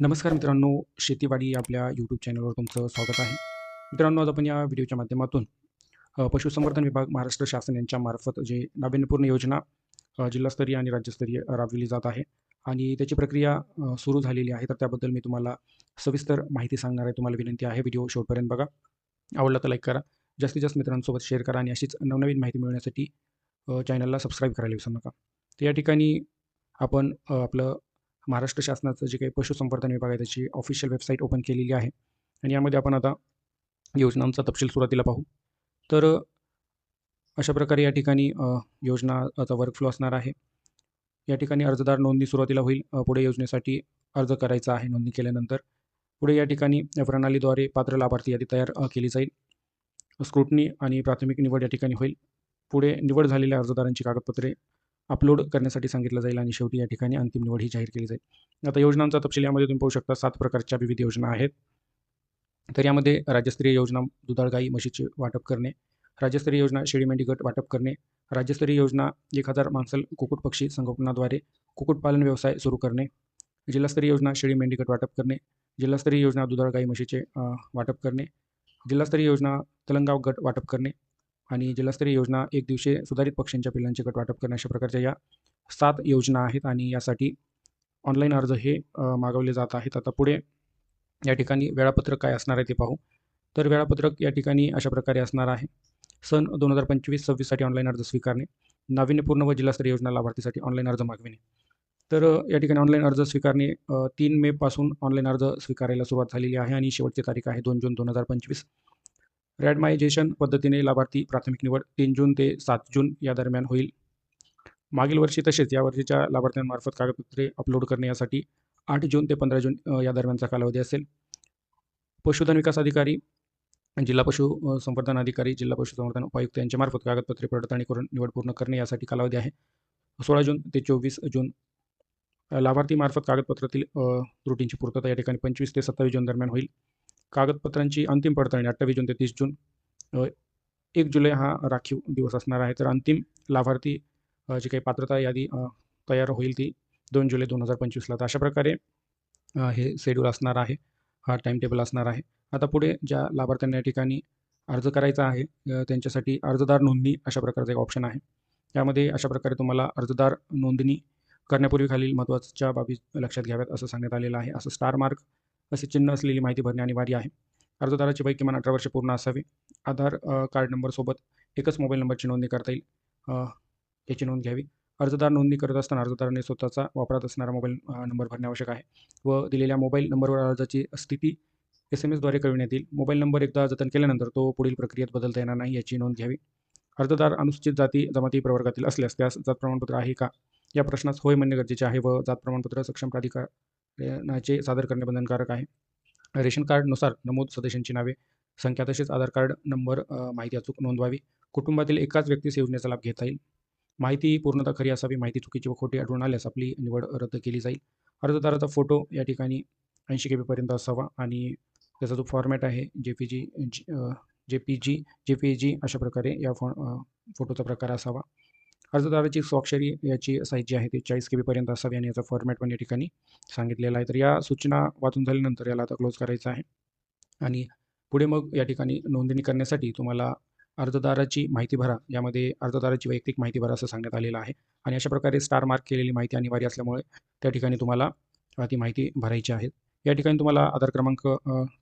नमस्कार मित्रांनो शेतीवाडी आपल्या यूट्यूब चॅनलवर तुमचं स्वागत आहे. मित्रांनो आज आपण या व्हिडिओच्या माध्यमातून पशुसंवर्धन विभाग महाराष्ट्र शासन मार्फत जे नाविन्यपूर्ण योजना जिल्हास्तरीय आणि राज्यस्तरीय राबविली जात आहे आणि त्याची प्रक्रिया सुरू झालेली आहे. तर त्याबद्दल मी तुम्हाला सविस्तर माहिती सांगणार आहे. तुम्हाला विनंती आहे व्हिडिओ शेवटपर्यंत बघा. आवडला तर लाईक करा. जास्तीत जास्त मित्रांसोबत शेअर करा आणि अशीच नवनवीन माहिती मिळवण्यासाठी चॅनलला सबस्क्राईब करायला विसरू नका. तर या ठिकाणी आपण आपलं महाराष्ट्र शासनाचं जे काही पशुसंवर्धन विभाग आहे त्याची ऑफिशियल वेबसाईट ओपन केलेली आहे. आणि यामध्ये आपण आता योजनांचा तपशील सुरुवातीला पाहू. तर अशा प्रकारे या ठिकाणी योजनाचा वर्कफ्लो असणार आहे. या ठिकाणी अर्जदार नोंदणी सुरुवातीला होईल. पुढे योजनेसाठी अर्ज करायचा आहे नोंदणी केल्यानंतर. पुढे या ठिकाणी प्रणालीद्वारे पात्र लाभार्थी यादी तयार केली जाईल. स्क्रुटनी आणि प्राथमिक निवड या ठिकाणी होईल. पुढे निवड झालेल्या अर्जदारांची कागदपत्रे अपलोड करण्यासाठी सांगितलं जाईल आणि शेवटी या ठिकाणी अंतिम निवड ही जाहीर केली जाईल. आता योजनांचा तपशील यामध्ये तुम्ही पाहू शकता सात प्रकारच्या विविध योजना आहेत. तर यामध्ये राज्यस्तरीय योजना दुधाळ गाई म्हशीचे वाटप करणे राज्यस्तरीय योजना शेळी मेंढी गट वाटप करणे राज्यस्तरीय योजना एक हजार मांसल कुक्कुट पक्षी संगोपनाद्वारे कुक्कुटपालन व्यवसाय सुरू करणे जिल्हास्तरीय योजना शेळी मेंढी गट वाटप करणे जिल्हास्तरीय योजना दुधाळ गाई म्हशीचे वाटप करणे जिल्हास्तरीय योजना तलंगाव गट वाटप करणे आणि जिल्हास्तरीय योजना एक दिवशी सुधारित पक्ष्यांच्या पिल्लांचे गट वाटप करणे अशा प्रकारच्या या सात योजना आहेत आणि यासाठी ऑनलाईन अर्ज हे मागवले जात आहेत. आता पुढे या ठिकाणी वेळापत्रक काय असणार आहे ते पाहू. तर वेळापत्रक या ठिकाणी अशा प्रकारे असणार आहे. सन दोन हजार पंचवीस सव्वीससाठी ऑनलाईन अर्ज स्वीकारणे. नाविन्यपूर्ण व जिल्हास्तरीय योजना लाभार्थीसाठी ऑनलाईन अर्ज मागविणे. तर या ठिकाणी ऑनलाईन अर्ज स्वीकारणे तीन मेपासून ऑनलाईन अर्ज स्वीकारायला सुरुवात झालेली आहे आणि शेवटची तारीख आहे दोन जून दोन हजार पंचवीस. रॅडमायझेशन पद्धतीने लाभार्थी प्राथमिक निवड तीन जून ते सात जून या दरम्यान होईल. मागील वर्षी तसेच या वर्षीच्या लाभार्थ्यांमार्फत कागदपत्रे अपलोड करणे यासाठी आठ जून ते पंधरा जून या दरम्यानचा कालावधी असेल. पशुधन विकास अधिकारी जिल्हा पशु संवर्धन अधिकारी जिल्हा पशुसंवर्धन उपायुक्त यांच्यामार्फत कागदपत्रे पडताळणी करून निवड पूर्ण करणे यासाठी कालावधी आहे. सोळा जून ते चोवीस जून लाभार्थीमार्फत कागदपत्रातील त्रुटींची पूर्तता या ठिकाणी पंचवीस ते सत्तावीस जून दरम्यान होईल. कागदपत्रांची अंतिम पडताळणी अठ्ठावीस जून ते तीस जून एक जुलै हा राखीव दिवस असणार आहे. तर अंतिम लाभार्थी जी काही पात्रता यादी तयार होईल ती दोन जुलै दोन हजार पंचवीसला तर अशा प्रकारे हे शेड्यूल असणार आहे. हा टाईम टेबल असणार आहे. आता पुढे ज्या लाभार्थ्यांना या ठिकाणी अर्ज करायचा आहे त्यांच्यासाठी अर्जदार नोंदणी अशा प्रकारचा एक ऑप्शन आहे. त्यामध्ये अशा प्रकारे तुम्हाला अर्जदार नोंदणी करण्यापूर्वी खालील महत्त्वाच्या बाबी लक्षात घ्याव्यात असं सांगण्यात आलेलं आहे. असं स्टार मार्क असे चिन्ह असलेली माहिती भरणे अनिवार्य आहे. अर्जदाराची वय किमान अठरा वर्षे पूर्ण असावे. आधार कार्ड नंबरसोबत एकच मोबाईल नंबरची नोंदणी करता येईल. याची नोंद घ्यावी. अर्जदार नोंदणी करत असताना अर्जदाराने स्वतःचा वापरात असणारा मोबाईल नंबर भरणे आवश्यक आहे व दिलेल्या मोबाईल नंबरवर अर्जाची स्थिती एस एम एसद्वारे कळविण्यात येईल. मोबाईल नंबर एकदा जतन केल्यानंतर तो पुढील प्रक्रियेत बदलता येणार नाही याची नोंद घ्यावी. अर्जदार अनुसूचित जाती जमाती प्रवर्गातील असल्यास त्यास जात प्रमाणपत्र आहे का? या प्रश्नास होय म्हणणे गरजेचे आहे व जात प्रमाणपत्र सक्षम प्राधिकार प्राधिकरणाचे सादर करणे बंधनकारक आहे. रेशन कार्डनुसार नमूद सदस्यांची नावे संख्या तसेच आधार कार्ड नंबर माहिती अचूक नोंदवावी. कुटुंबातील एकाच व्यक्तीस योजनेचा लाभ घेता येईल. माहिती पूर्णतः खरी असावी माहिती चुकीची व खोटी आढळून आल्यास आपली निवड रद्द केली जाईल. अर्जदाराचा फोटो या ठिकाणी ऐंशी के बीपर्यंत असावा आणि त्याचा जो फॉर्मॅट आहे J P G J P G J P G अशा प्रकारे या फॉ फोटोचा प्रकार असावा. अर्जदाराची स्वाक्षरी याची साईज जी आहे ती चाळीस के बीपर्यंत असावी आणि याचा फॉर्मॅट पण या ठिकाणी सांगितलेला आहे. तर या सूचना वाचून झाल्यानंतर याला आता क्लोज करायचं आहे. आणि पुढे मग या ठिकाणी नोंदणी करण्यासाठी तुम्हाला अर्जदाराची माहिती भरा. यामध्ये अर्जदाराची वैयक्तिक माहिती भरा असं सांगण्यात आलेलं आहे. आणि अशा प्रकारे स्टार मार्क केलेली माहिती अनिवार्य असल्यामुळे त्या ठिकाणी तुम्हाला ती माहिती भरायची आहे. या ठिकाणी तुम्हाला आधार क्रमांक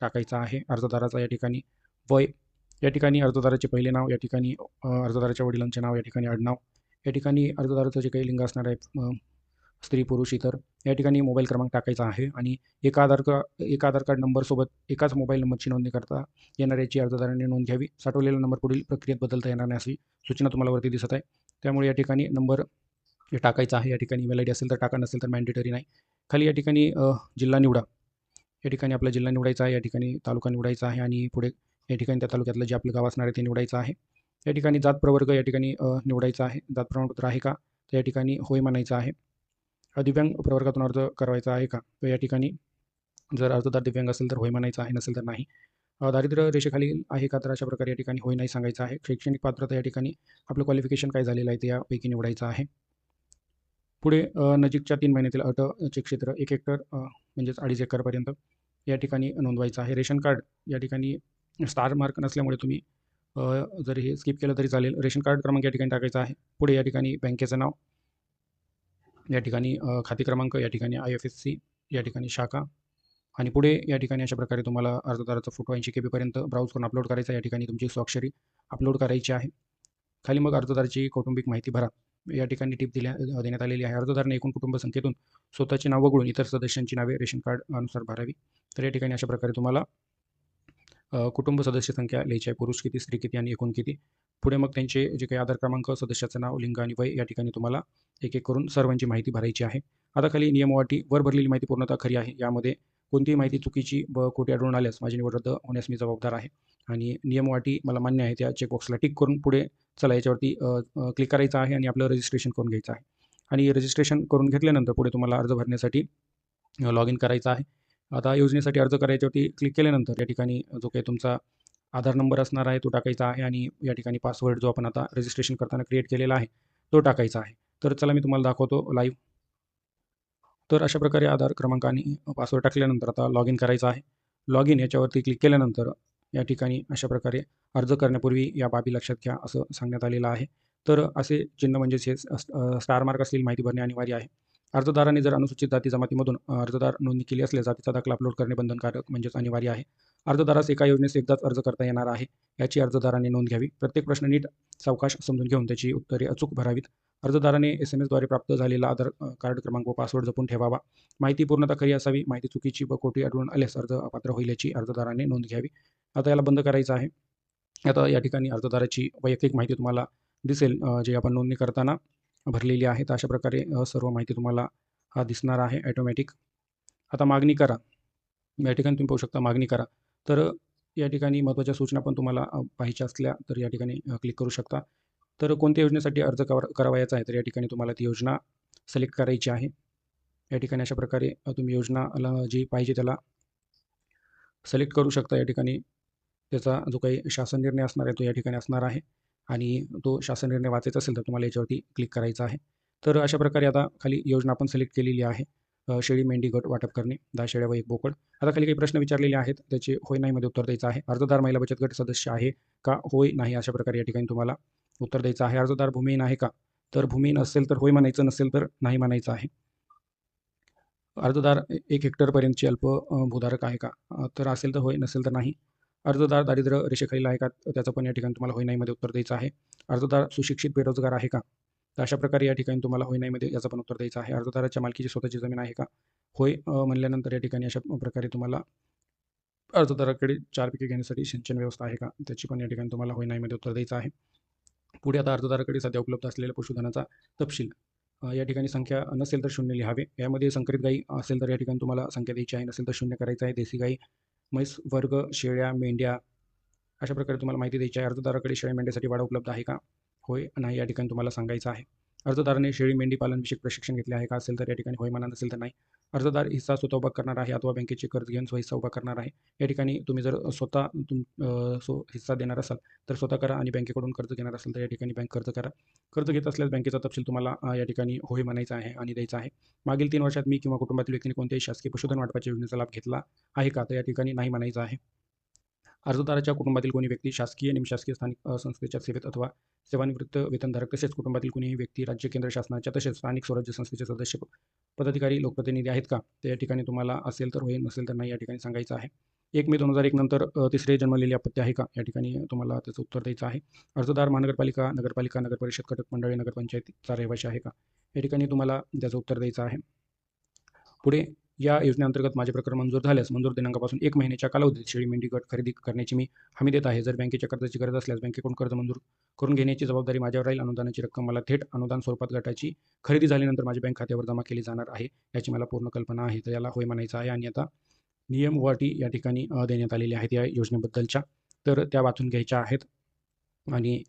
टाकायचा आहे. अर्जदाराचा या ठिकाणी वय या ठिकाणी अर्जदाराचे पहिले नाव या ठिकाणी अर्जदाराच्या वडिलांचे नाव या ठिकाणी आडनाव या ठिकाणी अर्जदाराचं जे काही लिंग असणार आहे स्त्री पुरुष इतर. या ठिकाणी मोबाईल क्रमांक टाकायचा आहे आणि एका आधार का एका आधार कार्ड नंबरसोबत एकाच मोबाईल नंबरची नोंदणी करता येणार याची अर्जदाराने नोंद घ्यावी. साठवलेला नंबर पुढील प्रक्रियेत बदलता येणार नाही अशी सूचना तुम्हाला वरती दिसत आहे. त्यामुळे या ठिकाणी नंबर हे टाकायचा आहे या ठिकाणी ईमेल आय डी असेल तर टाका नसेल तर मॅन्डेटरी नाही. खाली या ठिकाणी जिल्हा निवडा. या ठिकाणी आपला जिल्हा निवडायचा आहे या ठिकाणी तालुका निवडायचा आहे आणि पुढे या ठिकाणी त्या तालुक्यातलं जे आपलं गाव असणार आहे ते निवडायचं आहे. या ठिकाणी जात प्रवर्ग या ठिकाणी निवडायचा आहे. जात प्रमाणपत्र आहे का? तर या ठिकाणी होय म्हणायचं आहे. दिव्यांग प्रवर्गातून अर्ज करायचा आहे का? तर या ठिकाणी जर अर्जदार दिव्यांग असेल तर होय म्हणायचं आहे नसेल तर नाही. दारिद्र्य रेषेखाली आहे का? तर अशा प्रकारे या ठिकाणी होय नाही सांगायचं आहे. शैक्षणिक पात्रता या ठिकाणी आपलं क्वालिफिकेशन काय झालेलं आहे ते यापैकी निवडायचं आहे. पुढे नजीकच्या तीन महिन्यातील अटचे क्षेत्र एक हेक्टर म्हणजेच अडीच एकरपर्यंत या ठिकाणी नोंदवायचं आहे. रेशन कार्ड या ठिकाणी स्टार मार्क नसल्यामुळे तुम्ही जर हे स्किप केलं तरी चालेल. रेशन कार्ड क्रमांक या ठिकाणी टाकायचा आहे. पुढे या ठिकाणी बँकेचं नाव. या ठिकाणी खाते क्रमांक या ठिकाणी आय एफ एस सी या ठिकाणी शाखा. आणि पुढे या ठिकाणी अशा प्रकारे तुम्हाला अर्जदाराचा फोटो ऐंशी के बीपर्यंत ब्राउज करून अपलोड करायचा या ठिकाणी तुमची स्वाक्षरी अपलोड करायची आहे. खाली मग अर्जदाराची कौटुंबिक माहिती भरा. या ठिकाणी टिप दिल्या देण्यात आलेली आहे. अर्जदाराने एकूण कुटुंब संख्येतून स्वतःची नाव वगळून इतर सदस्यांची नावे रेशन कार्ड अनुसार भरावी. तर या ठिकाणी अशा प्रकारे तुम्हाला कुटुंब सदस्य संख्या लिहायची आहे. पुरुष किती स्त्री किती आणि एकूण किती? पुढे मग त्यांचे जे काही आधार क्रमांक सदस्याचं नाव लिंग आणि वय या ठिकाणी तुम्हाला एक एक करून सर्वांची माहिती भरायची आहे. आता खाली नियमवाटी वर भरलेली माहिती पूर्णतः खरी आहे. यामध्ये कोणतीही माहिती चुकीची व खोटी आढळून आल्यास माझी निवड रद्द होण्यास मी जबाबदार आहे. आणि नियमवाटी मला मान्य आहे त्या चेकबॉक्सला टिक करून पुढे चला याच्यावरती क्लिक करायचं आहे आणि आपलं रजिस्ट्रेशन करून घ्यायचं आहे. आणि रजिस्ट्रेशन करून घेतल्यानंतर पुढे तुम्हाला अर्ज भरण्यासाठी लॉग इन करायचं आहे. आता योजनेसाठी अर्ज करायच्यावरती क्लिक केल्यानंतर या ठिकाणी जो काही तुमचा आधार नंबर असणार आहे तो टाकायचा आहे आणि या ठिकाणी पासवर्ड जो आपण आता रजिस्ट्रेशन करताना क्रिएट केलेला आहे तो टाकायचा आहे. तर चला मी तुम्हाला दाखवतो लाईव्ह तर अशा प्रकारे आधार क्रमांक आणि पासवर्ड टाकल्यानंतर आता लॉग इन करायचं आहे. लॉग इन याच्यावरती क्लिक केल्यानंतर या ठिकाणी अशा प्रकारे अर्ज करण्यापूर्वी या बाबी लक्षात घ्या असं सांगण्यात आलेलं आहे. तर असे चिन्ह म्हणजेच हे स्टार मार्क असलेली माहिती भरणे अनिवार्य आहे. अर्जदाराने जर अनुसूचित जाती जमातीमधून अर्जदार नोंदणी केली असल्यास जातीचा दाखला अपलोड करणे बंधनकारक म्हणजेच अनिवार्य आहे. अर्जदारास एका योजनेस एकदाच अर्ज करता येणार आहे याची अर्जदाराने नोंद घ्यावी. प्रत्येक प्रश्न नीट सावकाश समजून घेऊन त्याची उत्तरे अचूक भरावीत. अर्जदाराने एस एम एसद्वारे प्राप्त झालेला आधार कार्ड क्रमांक व पासवर्ड जपून ठेवावा. माहिती पूर्णतः खरी असावी माहिती चुकीची व खोटी आढळून आल्यास अर्ज अपात्र होईल याची अर्जदाराने नोंद घ्यावी. आता याला बंद करायचं आहे. आता या ठिकाणी अर्जदाराची वैयक्तिक माहिती तुम्हाला दिसेल जे आपण नोंदणी करताना भरलेली आहेत. अशा प्रकारे सर्व माहिती तुम्हाला हा दिसणार आहे ॲटोमॅटिक आता मागणी करा. या ठिकाणी तुम्ही पाहू शकता मागणी करा. तर या ठिकाणी महत्त्वाच्या सूचना पण तुम्हाला पाहिजे असल्या तर या ठिकाणी क्लिक करू शकता. तर कोणत्या योजनेसाठी अर्ज करा करावयाचा आहे? तर या ठिकाणी तुम्हाला ती योजना सिलेक्ट करायची आहे. या ठिकाणी अशा प्रकारे तुम्ही योजनाला जी पाहिजे त्याला सिलेक्ट करू शकता. या ठिकाणी त्याचा जो काही शासन निर्णय असणार आहे तो या ठिकाणी असणार आहे. आणि तो शासन निर्णय वाचायचा असेल तर तुम्हाला याच्यावरती क्लिक करायचा आहे. तर अशा प्रकारे आता खाली योजना आपण सिलेक्ट केलेली आहे. शेळी मेंढी गट वाटप करणे दहा शेळ्या व एक बोकड. आता खाली काही प्रश्न विचारलेले आहेत त्याचे होय नाहीमध्ये उत्तर द्यायचं आहे. अर्जदार महिला बचत गट सदस्य आहे का होय नाही अशा प्रकारे या ठिकाणी तुम्हाला उत्तर द्यायचं आहे. अर्जदार भूमिहीन आहे का? तर भूमिहीन असेल तर होय म्हणायचं नसेल तर नाही म्हणायचं आहे. अर्जदार एक हेक्टरपर्यंतची अल्प भूधारक आहे का? तर असेल तर होय नसेल तर नाही. अर्जदार दारिद्र्य रेषेखालील आहे का? त्याचं पण या ठिकाणी तुम्हाला होय नाहीमध्ये उत्तर द्यायचं आहे. अर्जदार सुशिक्षित बेरोजगार आहे का? तर अशा प्रकारे या ठिकाणी तुम्हाला होय नाहीमध्ये याचं पण उत्तर द्यायचं आहे. अर्जदाराच्या मालकीची स्वतःची जमीन आहे का? होय म्हणल्यानंतर या ठिकाणी अशा प्रकारे तुम्हाला अर्जदाराकडे चार पिके घेण्यासाठी सिंचन व्यवस्था आहे का? त्याची पण या ठिकाणी तुम्हाला होय नाहीमध्ये उत्तर द्यायचं आहे. पुढे आता अर्जदाराकडे सध्या उपलब्ध असलेल्या पशुधनाचा तपशील या ठिकाणी संख्या नसेल तर शून्य लिहावे. यामध्ये संकरित गाई असेल तर या ठिकाणी तुम्हाला संख्या द्यायची आहे नसेल तर शून्य करायचं आहे. देशी गाई म्हैस वर्ग शेळ्या मेंढ्या अशा प्रकारे तुम्हाला माहिती द्यायची आहे. अर्जदाराकडे शेळ्या मेंढ्यासाठी वाडा उपलब्ध आहे का? होय नाही या ठिकाणी तुम्हाला सांगायचं आहे. अर्जदाराने शेळी मेंढी पालनविषयक प्रशिक्षण घेतले आहे का असेल तर या ठिकाणी होय म्हणा नसेल तर नाही. अर्जदार हिस्सा स्वतः उभा करणार आहे अथवा बँकेचे कर्ज घेऊन स्वहिस्सा उभा करणार आहे. या ठिकाणी तुम्ही जर स्वतः तुम सो हिस्सा देणार असाल तर स्वतः करा आणि बँकेकडून कर्ज घेणार असाल तर या ठिकाणी बँक कर्ज करा. कर्ज घेत असल्यास बँकेचा तपशील तुम्हाला या ठिकाणी होय म्हणायचा आहे आणि द्यायचा आहे. मागील तीन वर्षात मी किंवा कुटुंबातील व्यक्तीने कोणत्याही शासकीय पशुधन वाटपाच्या योजनेचा लाभ घेतला आहे का? तर या ठिकाणी नाही म्हणायचं आहे. अर्जदाराच्या कुटुंबातील कोणी व्यक्ती शासकीय निमशासकीय स्थानिक संस्थेच्या सेवेत अथवा सेवानिवृत्त वेतनधारक तसेच कुटुंबातील कोणीही व्यक्ती राज्य केंद्र शासनाच्या तसेच स्थानिक स्वराज्य संस्थेचे सदस्य पदाधिकारी लोकप्रतिनिधी आहेत का? त्या या ठिकाणी तुम्हाला असेल तर होईल नसेल तर नाही या ठिकाणी सांगायचं आहे. एक मे दोन हजार एक नंतर तिसरे जन्मलेले अपत्य आहे का? या ठिकाणी तुम्हाला त्याचं उत्तर द्यायचं आहे. अर्जदार महानगरपालिका नगरपालिका नगरपरिषद कटक मंडळी नगरपंचायतीचा रहिवासी आहे का? या ठिकाणी तुम्हाला त्याचं उत्तर द्यायचं आहे. पुढे या योजनेअंतर्गत माझे प्रकरण मंजूर झाल्यास मंजूर दिनांकापासून एक महिन्याच्या कालावधीत शेळी मेंढी गट खरेदी करण्याची मी हमी देत आहे. जर बँकेच्या कर्जाची गरज असल्यास बँकेकडून कर्ज मंजूर करून घेण्याची जबाबदारी माझ्यावर राहील. अनुदानाची रक्कम मला थेट अनुदान स्वरूपात गटाची खरेदी झाल्यानंतर माझ्या बँक खात्यावर जमा केली जाणार आहे याची मला पूर्ण कल्पना आहे. तर याला होय म्हणायचं आहे आणि आता नियम व अटी या ठिकाणी देण्यात आलेल्या आहेत या योजनेबद्दलच्या. तर त्या वाचून घ्यायच्या आहेत आणि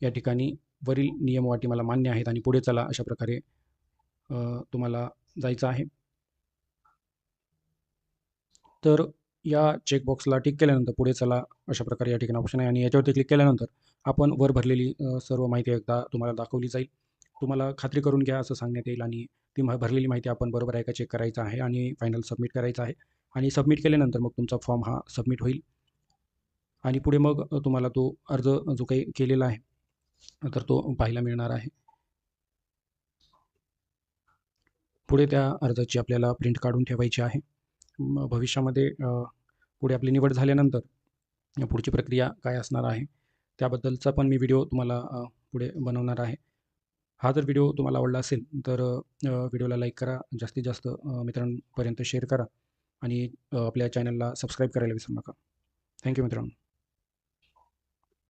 या ठिकाणी वरील नियम वाटी मला मान्य आहेत आणि पुढे चला अशा प्रकारे तुम्हाला जायचं आहे. तर या चेकबॉक्सला टिक केल्यानंतर पुढे चला अशा प्रकारे या ठिकाणी ऑप्शन आहे. आणि याच्यावरती क्लिक केल्यानंतर आपण वर भरलेली सर्व माहिती एकदा तुम्हाला दाखवली जाईल. तुम्हाला खात्री करून घ्या असं सांगण्यात येईल आणि ती भरलेली माहिती आपण बरोबर आहे का चेक करायचं आहे आणि फायनल सबमिट करायचं आहे. आणि सबमिट केल्यानंतर मग तुमचा फॉर्म हा सबमिट होईल. आणि पुढे मग तुम्हाला तो अर्ज जो काही केलेला आहे तर तो पाहायला मिळणार आहे. पुढे त्या अर्जाची आपल्याला प्रिंट काढून ठेवायची आहे. भविष्यामध्ये पुढे आपली निवड झाल्यानंतर पुढची प्रक्रिया काय असणार आहे त्याबद्दलचा पण मी व्हिडिओ तुम्हाला पुढे बनवणार आहे. हा जर व्हिडिओ तुम्हाला आवडला असेल तर व्हिडिओला लाईक करा जास्तीत जास्त मित्रांपर्यंत शेअर करा आणि आपल्या चॅनलला सबस्क्राईब करायला विसरू नका. थँक्यू मित्रांनो.